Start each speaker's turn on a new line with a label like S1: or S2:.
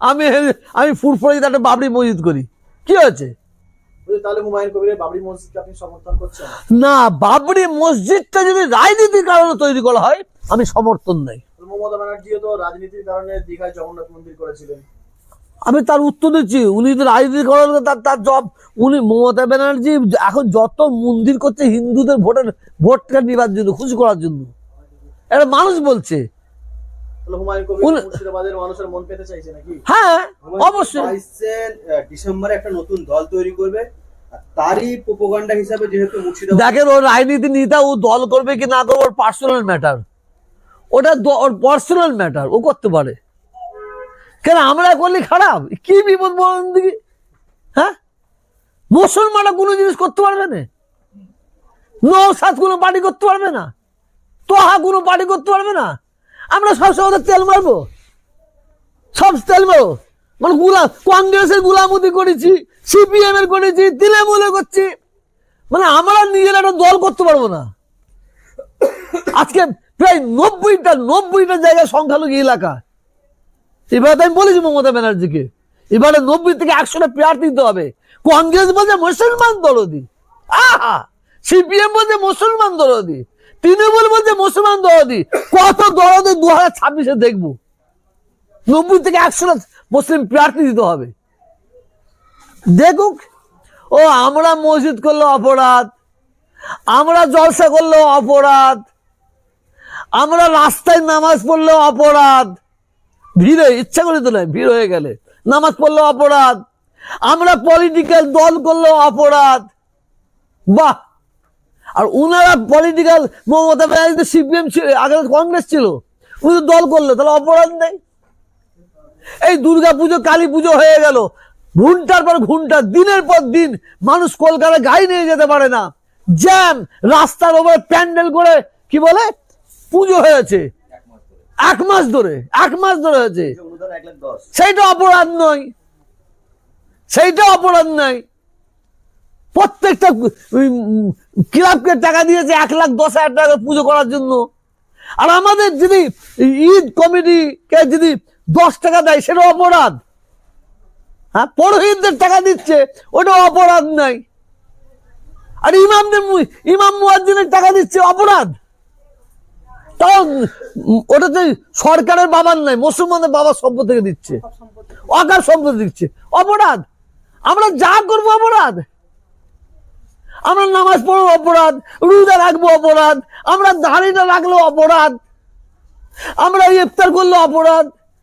S1: আমি আমি ফুরফুরে যদি একটা বাবরি মসজিদ করি। কি হয়েছে? না বাবরি মসজিদটা যদি রাজনীতির কারণে তৈরি করা হয় আমি সমর্থন নাই।
S2: মমতা ব্যানার্জিও তো রাজনীতির কারণে দীঘায় জগন্নাথ মন্দির করেছিলেন।
S1: আমি তার উত্তর দিচ্ছি উনি তো রাজনীতি করার তার তার জব উনি মমতা ব্যানার্জি এখন যত মন্দির করছে হিন্দুদের ভোটের ভোটটা নেবার জন্য খুশি করার জন্য। একটা মানুষ বলছে হ্যাঁ অবশ্যই।
S3: ডিসেম্বরে একটা নতুন দল তৈরি করবে। তারই প্রোপাগান্ডা হিসাবে যেহেতু মুর্শিদাবাদ
S1: দেখেন ওর রাজনীতি নেতা ও দল করবে কি না করবে ওর পার্সোনাল ম্যাটার ওটা ওর পার্সোনাল ম্যাটার ও করতে পারে। কেন আমরা করলে খারাপ? কি বিপদ বলেন দেখি। হ্যাঁ? মুসলমানরা কোনো জিনিস করতে পারবে না। নৌসাদ কোনো পার্টি করতে পারবে না। তোহা কোনো পার্টি করতে পারবে না। আমরা সবসময় তেল মারবো। সব তেল মারবো। মানে গুলা কংগ্রেসের গুলামতি করেছি সিপিএম এর করেছি, তৃণমূলে করছি। মানে আমরা নিজের একটা দল করতে পারব না। আজকে প্রায় নব্বইটা নব্বইটা জায়গায় সংখ্যালঘু এলাকা। এবার আমি বলেছি মমতা ব্যানার্জিকে, এবারে নব্বই থেকে একশোটা প্রার্থী দিতে হবে। কংগ্রেস বলছে মুসলমান দরদি আহা! সিপিএম বলছে মুসলমান দরদি তৃণমূল বলছে মুসলমান দরদি, কত দরদি দু হাজার ছাব্বিশে দেখব। নব্বই থেকে একশো মুসলিম প্রার্থী দিতে হবে। দেখুক, ও আমরা মসজিদ করল অপরাধ, আমরা জলসা করলেও অপরাধ, আমরা রাস্তায় নামাজ পড়লেও অপরাধ। ভিড় হয়ে ইচ্ছা করে তো নয় ভিড় হয়ে গেলে। নামাজ পড়লেও অপরাধ, আমরা পলিটিক্যাল দল করলেও অপরাধ। বাহ! আর উনারা পলিটিক্যাল মমতা ব্যানার্জি সিপিএম ছিল আগে কংগ্রেস ছিল। উনি তো দল করল তাহলে অপরাধ নেই। এই দুর্গা পুজো কালী পুজো হয়ে গেল। ঘণ্টার পর ঘণ্টা দিনের পর দিন মানুষ কলকাতা গাড়ি নিয়ে যেতে পারে না। জ্যাম রাস্তার ওপরে প্যান্ডেল করে কি বলে? পুজো হয়েছে। এক মাস ধরে এক মাস ধরে হয়েছে। সেইটা অপরাধ নয়। সেইটা অপরাধ নয়। প্রত্যেকটা ক্লাবকে টাকা দিয়েছে এক লাখ দশ হাজার টাকা পুজো করার জন্য। আর আমাদের যদি ঈদ কমিটিকে যদি দশ টাকা দেয়, সেটা অপরাধ। হ্যাঁ পরোহিতদের টাকা দিচ্ছে, ওটা অপরাধ নাই। আর ইমামদের ইমাম মুয়াজ্জিনের টাকা দিচ্ছে অপরাধ। তাও ওটা তো সরকারের বাবার নাই মুসলমানের বাবার সম্পদ থেকে দিচ্ছে। অকার সম্পদ দিচ্ছে। অপরাধ। আমরা যা করব অপরাধ। আমরা নামাজ পড়ো অপরাধ, রোজা রাখব অপরাধ, আমরা ধারিটা রাখল অপরাধ, আমরা ইফতার করল অপরাধ